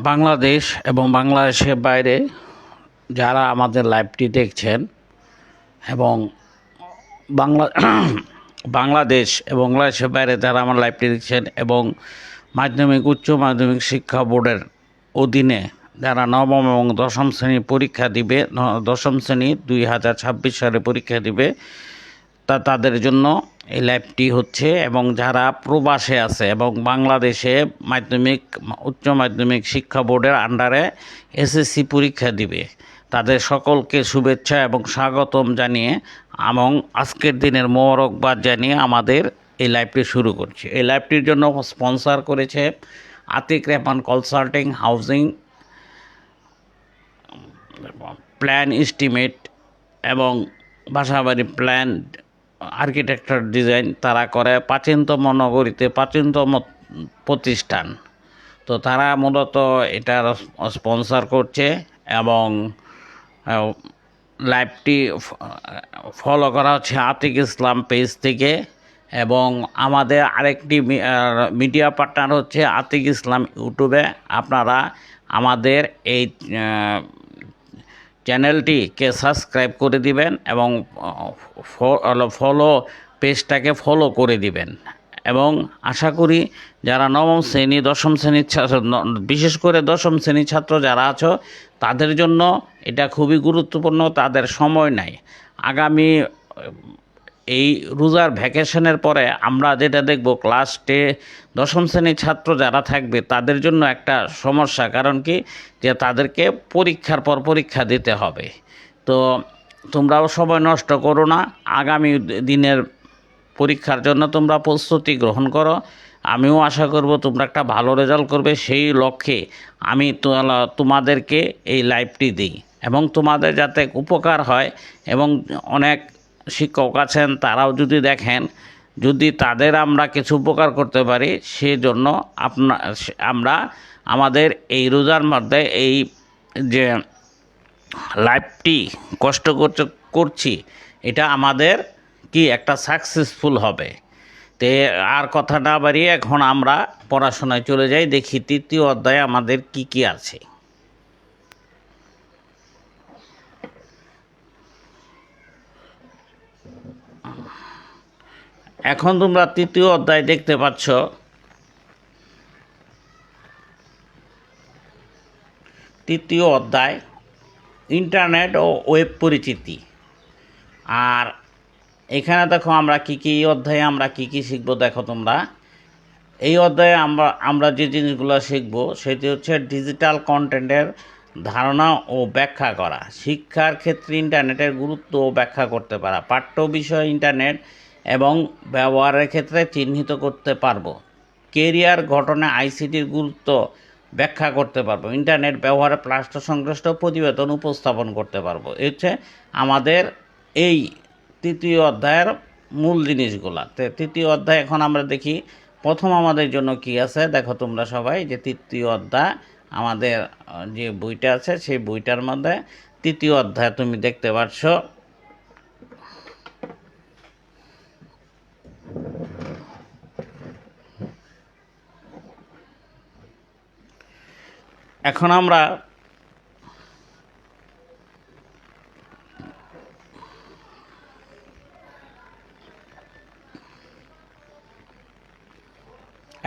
বাংলাদেশ এবং বাংলাদেশের বাইরে যারা আমাদের লাইভটি দেখছেন এবং বাংলা বাংলাদেশ এবং বাংলাদেশের বাইরে যারা আমার লাইভটি দেখছেন এবং মাধ্যমিক, উচ্চ মাধ্যমিক শিক্ষা বোর্ডের অধীনে যারা নবম এবং দশম শ্রেণির পরীক্ষা দিবে দশম শ্রেণি দুই হাজার ছাব্বিশ সালে পরীক্ষা দিবে তা তাদের জন্য এই লাইভটি হচ্ছে এবং যারা প্রবাসে আছে এবং বাংলাদেশে মাধ্যমিক, উচ্চ মাধ্যমিক শিক্ষা বোর্ডের আন্ডারে এসএসসি পরীক্ষা দিবে। তাদের সকলকে শুভেচ্ছা এবং স্বাগতম জানিয়ে এবং আজকের দিনের মোবারকবাদ জানিয়ে আমাদের এই লাইভটি শুরু করছি। এই লাইভটির জন্য স্পন্সর করেছে Atiq Rahman consulting housing plan estimate এবং বাসাবাড়ি প্ল্যান আর্কিটেকচার ডিজাইন তারা করে প্রাচীনতম নগরীতে প্রাচীনতম প্রতিষ্ঠান। তো তারা মূলত এটা স্পন্সর করছে এবং লাইভটি ফলো করা হচ্ছে আতিক ইসলাম পেজ থেকে এবং আমাদের আরেকটি মিডিয়া পার্টনার হচ্ছে আতিক ইসলাম ইউটিউবে। আপনারা আমাদের এই চ্যানেলটিকে সাবস্ক্রাইব করে দিবেন এবং ফলো পেজটাকে ফলো করে দিবেন। এবং আশা করি যারা নবম শ্রেণি, দশম শ্রেণির বিশেষ করে দশম শ্রেণির ছাত্র যারা আছো, তাদের জন্য এটা খুবই গুরুত্বপূর্ণ, তাদের সময় নাই। আগামী এই রোজার ভ্যাকেশনের পরে আমরা যেটা দেখব ক্লাস টে দশম শ্রেণির ছাত্র যারা থাকবে, তাদের জন্য একটা সমস্যা। কারণ কি? যে তাদেরকে পরীক্ষার পর পরীক্ষা দিতে হবে। তো তোমরাও সময় নষ্ট করো না। আগামী দিনের পরীক্ষার জন্য তোমরা প্রস্তুতি গ্রহণ করো। আমিও আশা করব তোমরা একটা ভালো রেজাল্ট করবে। সেই লক্ষ্যে আমি তোমাদেরকে এই লাইভটি দিই। এবং তোমাদের যাতে উপকার হয় এবং অনেক শিক্ষক আছেন, তারাও যদি দেখেন, যদি তাদের আমরা কিছু উপকার করতে পারি, সেজন্য আপনা আমরা আমাদের এই রোজার মধ্যে এই যে লাইফটি কষ্ট করতে করছি, এটা আমাদের কি একটা সাকসেসফুল হবে। তে আর কথা না বাড়িয়ে এখন আমরা পড়াশোনায় চলে যাই, দেখি তৃতীয় অধ্যায়ে আমাদের কি কি আছে। এখন তোমরা তৃতীয় অধ্যায় দেখতে পাচ্ছ। তৃতীয় অধ্যায়, ইন্টারনেট ও ওয়েব পরিচিতি। আর এখানে দেখো আমরা কি কি, এই অধ্যায়ে আমরা কি কি শিখব দেখো তোমরা। এই অধ্যায়ে আমরা আমরা যে জিনিসগুলো শিখব সেটি হচ্ছে ডিজিটাল কন্টেন্টের ধারণা ও ব্যাখ্যা করা। শিক্ষার ক্ষেত্রে ইন্টারনেটের গুরুত্ব ব্যাখ্যা করতে পারা। পাঠ্য বিষয় ইন্টারনেট এবং ব্যবহারের ক্ষেত্রে চিহ্নিত করতে পারব। কেরিয়ার গঠনে আইসিটির গুরুত্ব ব্যাখ্যা করতে পারব। ইন্টারনেট ব্যবহারে প্লাস্ট সংশ্লিষ্ট প্রতিবেদন উপস্থাপন করতে পারব। হচ্ছে আমাদের এই তৃতীয় অধ্যায়ের মূল জিনিসগুলা। তৃতীয় অধ্যায় এখন আমরা দেখি, প্রথম আমাদের জন্য কি আছে? দেখো তোমরা সবাই যে তৃতীয় অধ্যায়, আমাদের যে বইটা আছে, সেই বইটার মধ্যে তৃতীয় অধ্যায় তুমি দেখতে পাচ্ছ এখন আমরা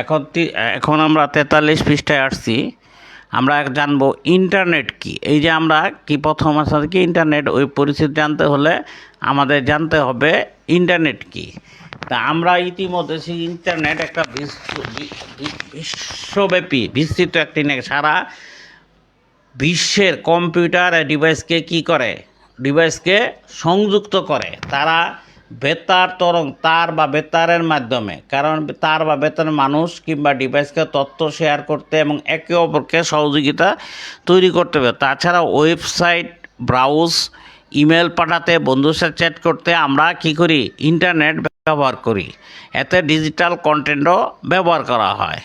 এখন এখন আমরা তেতাল্লিশ পৃষ্ঠায় আসছি। আমরা জানব ইন্টারনেট কি? এই যে আমরা কি প্রথম আসলে কি ইন্টারনেট, ওই পরিস্থিতি জানতে হলে আমাদের জানতে হবে ইন্টারনেট কি। তা আমরা ইতিমধ্যে সেই ইন্টারনেট একটা বিশ্বব্যাপী, বিস্তৃত একটি সারা বিশ্বের কম্পিউটার ডিভাইসকে কি করে? ডিভাইসকে সংযুক্ত করে। তারা বেতার তরং, তার বা বেতারের মাধ্যমে, কারণ তার বা বেতার মানুষ কিংবা ডিভাইসকে তথ্য শেয়ার করতে এবং একে অপরকে সহযোগিতা তৈরি করতে হবে তাছাড়া ওয়েবসাইট ব্রাউজ ইমেল পাঠাতে, বন্ধুর সাথে চ্যাট করতে আমরা কি করি? ইন্টারনেট ব্যবহার করি। এতে ডিজিটাল কন্টেন্টও ব্যবহার করা হয়।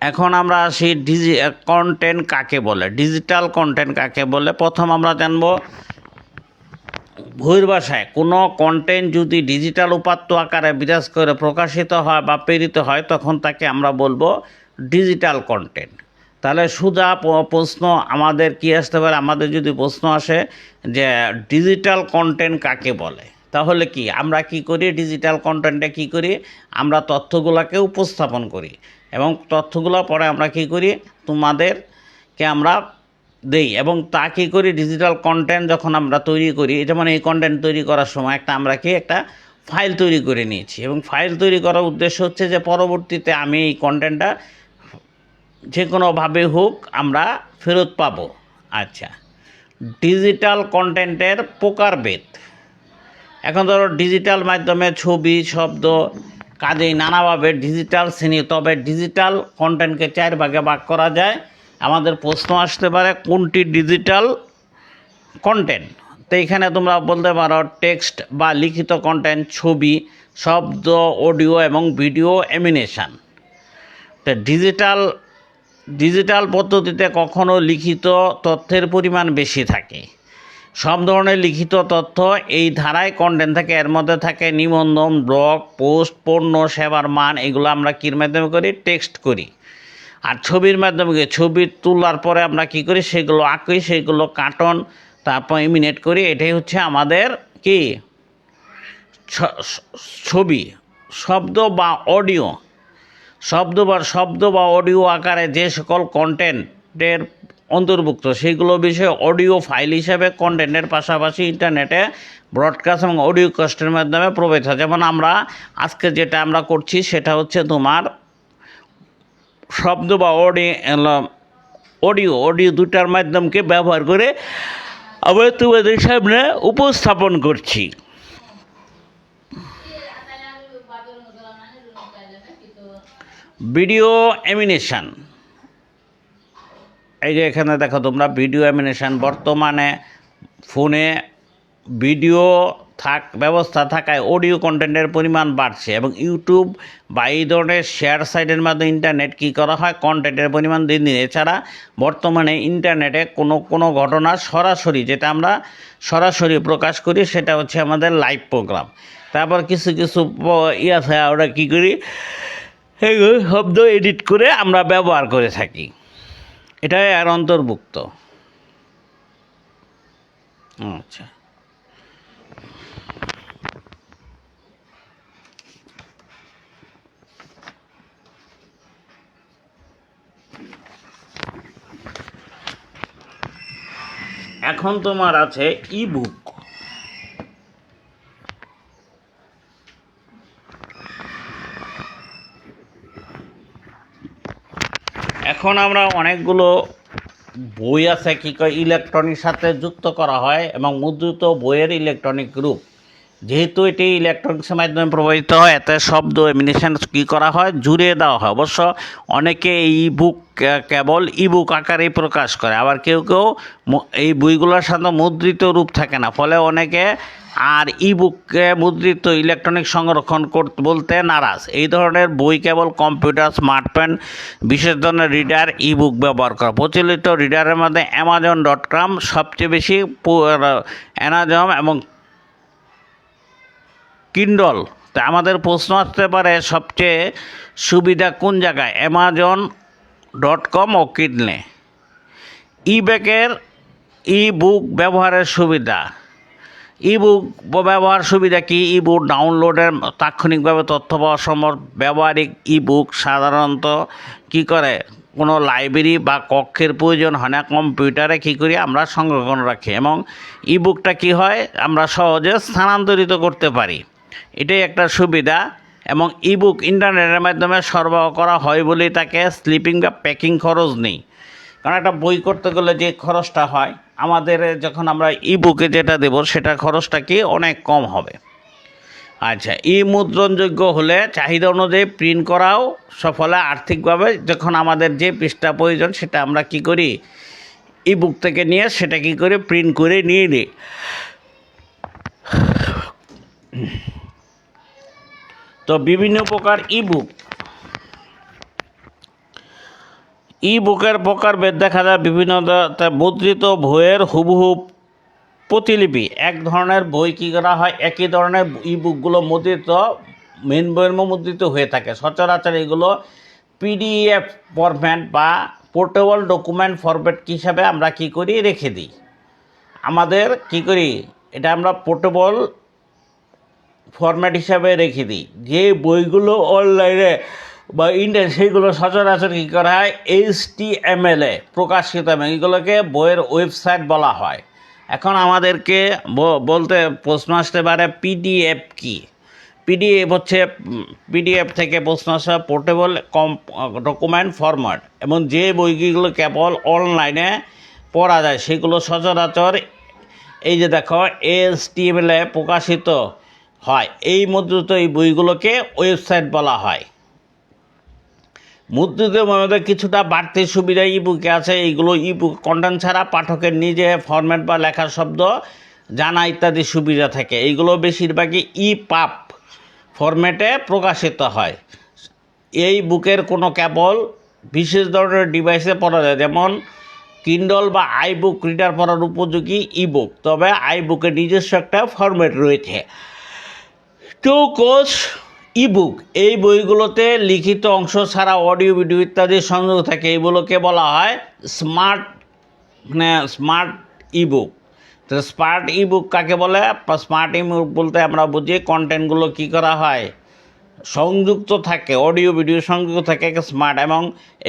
এখন আমরা আসি ডিজি কন্টেন্ট কাকে বলে? ডিজিটাল কন্টেন্ট কাকে বলে? প্রথম আমরা জানব বহির ভাষায়। কোনো কন্টেন্ট যদি ডিজিটাল উপাত্ত আকারে বিরাজ করে, প্রকাশিত হয় বা প্রেরিত হয়, তখন তাকে আমরা বলব ডিজিটাল কন্টেন্ট তাহলে সুজা প্রশ্ন আমাদের কি আসতে পারে? আমাদের যদি প্রশ্ন আসে যে ডিজিটাল কন্টেন্ট কাকে বলে? তাহলে কি? আমরা কি করি? ডিজিটাল কন্টেন্টে কি করি? আমরা তথ্যগুলোকে উপস্থাপন করি। এবং তথ্যগুলো পরে আমরা কি করি? তোমাদেরকে আমরা দেই। এবং তা কী করি? ডিজিটাল কন্টেন্ট যখন আমরা তৈরি করি যেমন এই কন্টেন্ট তৈরি করার সময় একটা আমরা কি? একটা ফাইল তৈরি করে নিয়েছি। এবং ফাইল তৈরি করার উদ্দেশ্য হচ্ছে যে পরবর্তীতে আমি এই কন্টেন্টটা যে কোনোভাবে হোক আমরা ফেরত পাব। আচ্ছা ডিজিটাল কন্টেন্টের প্রকারভেদ। এখন ধরো ডিজিটাল মাধ্যমে ছবি, শব্দ, কাজেই নানাভাবে ডিজিটাল শ্রেণি, তবে ডিজিটাল কন্টেন্টকে চার ভাগে ভাগ করা যায়। আমাদের প্রশ্ন আসতে পারে, কোনটি ডিজিটাল কন্টেন্ট তো এখানে তোমরা বলতে পারো টেক্সট বা লিখিত কন্টেন্ট ছবি, শব্দ অডিও এবং ভিডিও অ্যামিনেশন তো ডিজিটাল ডিজিটাল পদ্ধতিতে কখনো লিখিত তথ্যের পরিমাণ বেশি থাকে। সব ধরনের লিখিত তথ্য এই ধারায় কন্টেন্ট থাকে, এর মধ্যে থাকে নিবন্ধন ব্লগ পোস্ট পণ্য, সেবার মান, এগুলো আমরা কীর মাধ্যমে করি? টেক্সট করি। আর ছবির মাধ্যমে ছবি তোলার পরে আমরা কি করি? সেগুলো আঁকি, সেগুলো কার্টন তারপর ইমিনেট করি। এটাই হচ্ছে আমাদের কি? ছবি, শব্দ বা অডিও শব্দ বা শব্দ বা অডিও আকারে যে সকল কন্টেন্টের অন্তর্ভুক্ত, সেইগুলো বিষয়ে অডিও ফাইল হিসেবে কন্টেন্টের পাশাপাশি ইন্টারনেটে ব্রডকাস্ট এবং অডিও কাস্টের মাধ্যমে প্রবেশ হয়। যেমন আমরা আজকে যেটা আমরা করছি, সেটা হচ্ছে তোমার শব্দ বা অডি অডিও অডিও দুটার মাধ্যমকে ব্যবহার করে আমরা তোমাদের সামনে উপস্থাপন করছি। Video animation. এই যে এখানে দেখো তোমরা ভিডিও অ্যামিনেশন, বর্তমানে ফোনে ভিডিও থাক, ব্যবস্থা থাকায় অডিও কন্টেন্টের পরিমাণ বাড়ছে এবং ইউটিউব বা এই ধরনের শেয়ার সাইটের মাধ্যমে ইন্টারনেট কী করা হয়? কন্টেন্টের পরিমাণ দিন দিন। এছাড়া বর্তমানে ইন্টারনেটে কোনো কোনো ঘটনা সরাসরি যেটা আমরা সরাসরি প্রকাশ করি সেটা হচ্ছে আমাদের লাইভ প্রোগ্রাম। তারপর কিছু কিছু প- ই আছে আমরা কী করি? এগুলো শব্দ এডিট করে আমরা ব্যবহার করে থাকি। এটাই আর অন্তর্ভুক্ত। আচ্ছা। এখন তোমার আছে ইবুক এখন আমরা অনেকগুলো বই আছে, কি কয় ইলেকট্রনিক সাথে যুক্ত করা হয় এবং মুদ্রিত বইয়ের ইলেকট্রনিক রূপ যেহেতু এটি ইলেকট্রনিক্সের মাধ্যমে প্রবাহিত হয়, এতে শব্দ এমিনেশন কী করা হয়? জুড়ে দেওয়া হয়। অবশ্য অনেকে এই বুক কেবল ইবুক আকারেই প্রকাশ করে। আবার কেউ কেউ এই বইগুলোর সাথে মুদ্রিত রূপ থাকে না। ফলে অনেকে আর ইবুককে মুদ্রিত ইলেকট্রনিক সংরক্ষণ করতে বলতে নারাজ। এই ধরনের বই কেবল কম্পিউটার স্মার্টফোন বিশেষ ধরনের রিডার ইবুক ব্যবহার করে। প্রচলিত রিডারের মধ্যে অ্যামাজন ডট কম সবচেয়ে বেশি অ্যানাজম এবং কিন্ডল তা আমাদের প্রশ্ন আসতে পারে সবচেয়ে সুবিধা কোন জায়গায়? অ্যামাজন ডট কম ও কিডনে ই ব্যাগের ই বুক ব্যবহারের সুবিধা। ই বুক ব্যবহার সুবিধা কি? ই বুক ডাউনলোডের তাৎক্ষণিকভাবে তথ্য পাওয়া সম্ভব। ব্যবহারিক ই বুক সাধারণত কি করে? কোনো লাইব্রেরি বা কক্ষের প্রয়োজন হয় না। কম্পিউটারে কী করি? আমরা সংরক্ষণ রাখি। এবং ই বুকটা কী হয়? আমরা সহজে স্থানান্তরিত করতে পারি। এটাই একটা সুবিধা এবং ইবুক ইন্টারনেটের মাধ্যমে সরবরাহ করা হয় বলেই তাকে স্লিপিং বা প্যাকিং খরচ নেই। কারণ একটা বই করতে গেলে যে খরচটা হয়, আমাদের যখন আমরা ইবুকে যেটা দেব সেটা খরচটা কি অনেক কম হবে। আচ্ছা ই মুদ্রণযোগ্য হলে চাহিদা অনুযায়ী প্রিন্ট করাও সফলে। আর্থিকভাবে যখন আমাদের যে পৃষ্ঠা প্রয়োজন, সেটা আমরা কি করি? ইবুক থেকে নিয়ে সেটা কি করে প্রিন্ট করে নিয়ে নিই? তো বিভিন্ন প্রকার ইবুক ই বুকের প্রকারভেদ দেখা যায় বিভিন্ন মুদ্রিত বইয়ের হুবহু প্রতিলিপি। এক ধরনের বই কী করা হয়? একই ধরনের ই বুকগুলো মুদ্রিত মেন বইয়ের মুদ্রিত হয়ে থাকে। সচরাচর এগুলো পিডিএফ ফরম্যাট বা পোর্টেবল ডকুমেন্ট ফরম্যাট হিসাবে আমরা কি করি? রেখে দিই। আমাদের কি করি? এটা আমরা পোর্টেবল ফরম্যাট হিসাবে রেখে দিই। যে বইগুলো অনলাইনে বা ইন্টার সেইগুলো সচরাচর কী করা হয়? এইচ টি এম এলে প্রকাশিত এবং এগুলোকে বইয়ের ওয়েবসাইট বলা হয়। এখন আমাদেরকে বলতে প্রশ্ন আসতে পারে পিডিএফ কি? পিডিএফ হচ্ছে পিডিএফ থেকে প্রশ্ন আসা পোর্টেবল কম ডকুমেন্ট ফরম্যাট এবং যে বইগুলো কেবল অনলাইনে পড়া যায়, সেগুলো সচরাচর এই যে দেখো এসটিএমএলে প্রকাশিত হয়। এই মুদ্রিত এই বইগুলোকে ওয়েবসাইট বলা হয়। মুদ্রিত মধ্যে কিছুটা বাড়তি সুবিধা ইবুকে আছে। এইগুলো ইবুক কন্টেন্ট ছাড়া পাঠকের নিজে ফরম্যাট বা লেখার শব্দ জানা ইত্যাদি সুবিধা থাকে। এইগুলো বেশিরভাগই ই পাপ ফরম্যাটে প্রকাশিত হয়। এই বুকের কোনো কেবল বিশেষ ধরনের ডিভাইসে পড়া যায়। যেমন কিন্ডল বা আই বুক রিডার পড়ার উপযোগী ই বুক তবে আই বুকের নিজস্ব একটা ফরম্যাট রয়েছে। টু কোর্স ইবুক এই বইগুলোতে লিখিত অংশ ছাড়া অডিও ভিডিও ইত্যাদি সংযোগ থাকে। এইগুলোকে বলা হয় স্মার্ট মানে স্মার্ট ইবুক তো স্মার্ট ইবুক কাকে বলে? স্মার্ট ইবুক বলতে আমরা বুঝি কন্টেন্টগুলো কী করা হয়? সংযুক্ত থাকে অডিও ভিডিও সংযুক্ত থাকে স্মার্ট এবং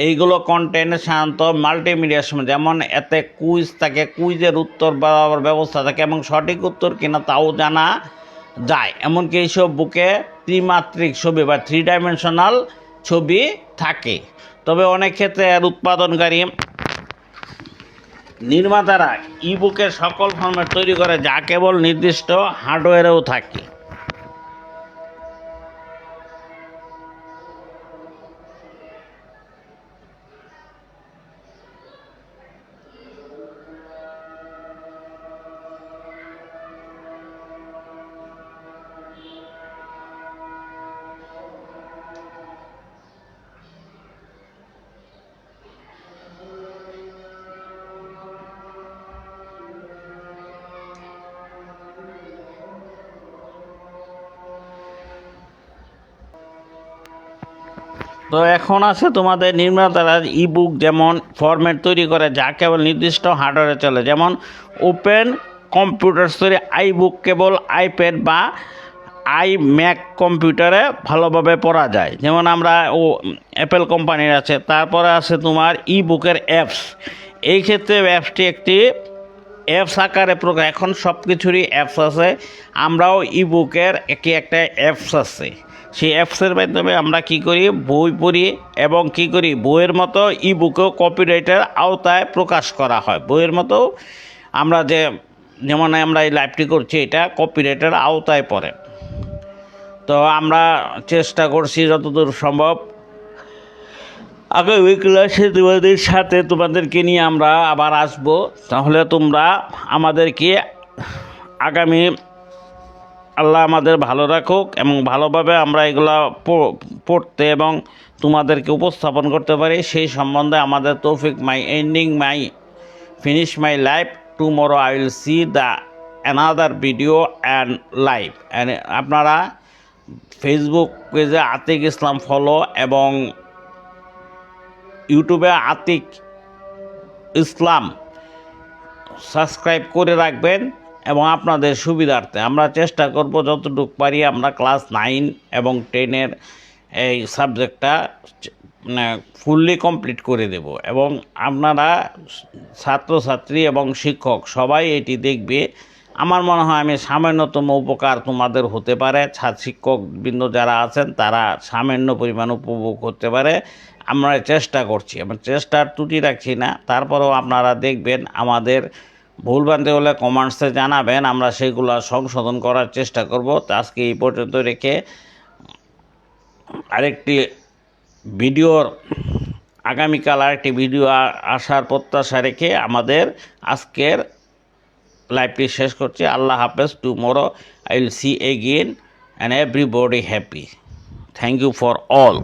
এইগুলো কন্টেন্ট সাধারণত মাল্টিমিডিয়ার সময়, যেমন এতে কুইজ থাকে কুইজের উত্তর বরাবর ব্যবস্থা থাকে এবং সঠিক উত্তর কিনা তাও জানা যায়। এমনকি এইসব বুকে ত্রিমাত্রিক ছবি বা থ্রি ডাইমেনশনাল ছবি থাকে। তবে অনেক ক্ষেত্রে এর উৎপাদনকারী নির্মাতারা ইবুকের সকল ফর্মেট তৈরি করে যা কেবল নির্দিষ্ট হার্ডওয়্যারেও থাকে। তো এখন আছে তোমাদের নির্মাতারা ইবুক যেমন ফরম্যাট তৈরি করে, যা কেবল নির্দিষ্ট হার্ডওয়্যারে চলে। যেমন ওপেন কম্পিউটার তৈরি আই বুক কেবল আইপ্যাড বা আই ম্যাক কম্পিউটারে ভালোভাবে পড়া যায়। যেমন আমরা ও অ্যাপেল কোম্পানির আছে, তারপরে আছে তোমার ই বুকের অ্যাপস এই ক্ষেত্রে অ্যাপসটি একটি অ্যাপস আকারে প্রকাশ এখন সব কিছুরই অ্যাপস আছে। আমরাও ই বুকের একটি একটা অ্যাপস আছে। সেই অ্যাপসের মাধ্যমে আমরা কি করি? বই পড়ি এবং কি করি? বইয়ের মতো ই বুকেও কপিরাইটের আওতায় প্রকাশ করা হয়। বইয়ের মতো আমরা যে যেমন আমরা এই লাইভটি করছি, এটা কপিরাইটের আওতায় পড়ে। তো আমরা চেষ্টা করছি যতদূর সম্ভব আগামী ক্লাসে তোমাদের সাথে তোমাদেরকে নিয়ে আমরা আবার আসব। তাহলে তোমরা আমাদেরকে আগামী আল্লাহ আমাদের ভালো রাখুক এবং ভালোভাবে আমরা এগুলো পড়তে এবং তোমাদেরকে উপস্থাপন করতে পারি। সেই সম্বন্ধে আমাদের Taufiq my ending my finish my life tomorrow I will see the another video and live and আপনারা ফেসবুক পেজে আতিক ইসলাম ফলো এবং ইউটিউবে আতিক ইসলাম সাবস্ক্রাইব করে রাখবেন এবং আপনাদের সুবিধার্থে আমরা চেষ্টা করব যতটুকু পারি আমরা ক্লাস নাইন এবং টেনের এই সাবজেক্টটা ফুললি কমপ্লিট করে দেব এবং আপনারা ছাত্রছাত্রী এবং শিক্ষক সবাই এটি দেখবে। আমার মনে হয় আমি সামান্যতম উপকার তোমাদের হতে পারে। ছাত্র শিক্ষকবৃন্দ যারা আছেন তারা সামান্য পরিমাণ উপভোগ করতে পারে। আমরা চেষ্টা করছি, আমরা চেষ্টার ত্রুটি রাখছি না। তারপরেও আপনারা দেখবেন আমাদের ভুলভ্রান্তি হলে কমেন্টসে জানাবেন, আমরা সেগুলো সংশোধন করার চেষ্টা করব। আজকে এই পর্যন্ত রেখে আরেকটি ভিডিওর আগামীকাল আরেকটি ভিডিও আসার প্রত্যাশা রেখে আমাদের আজকের লাইভটি শেষ করছি। আল্লাহ হাফেজ tomorrow I will see again and everybody happy thank you for all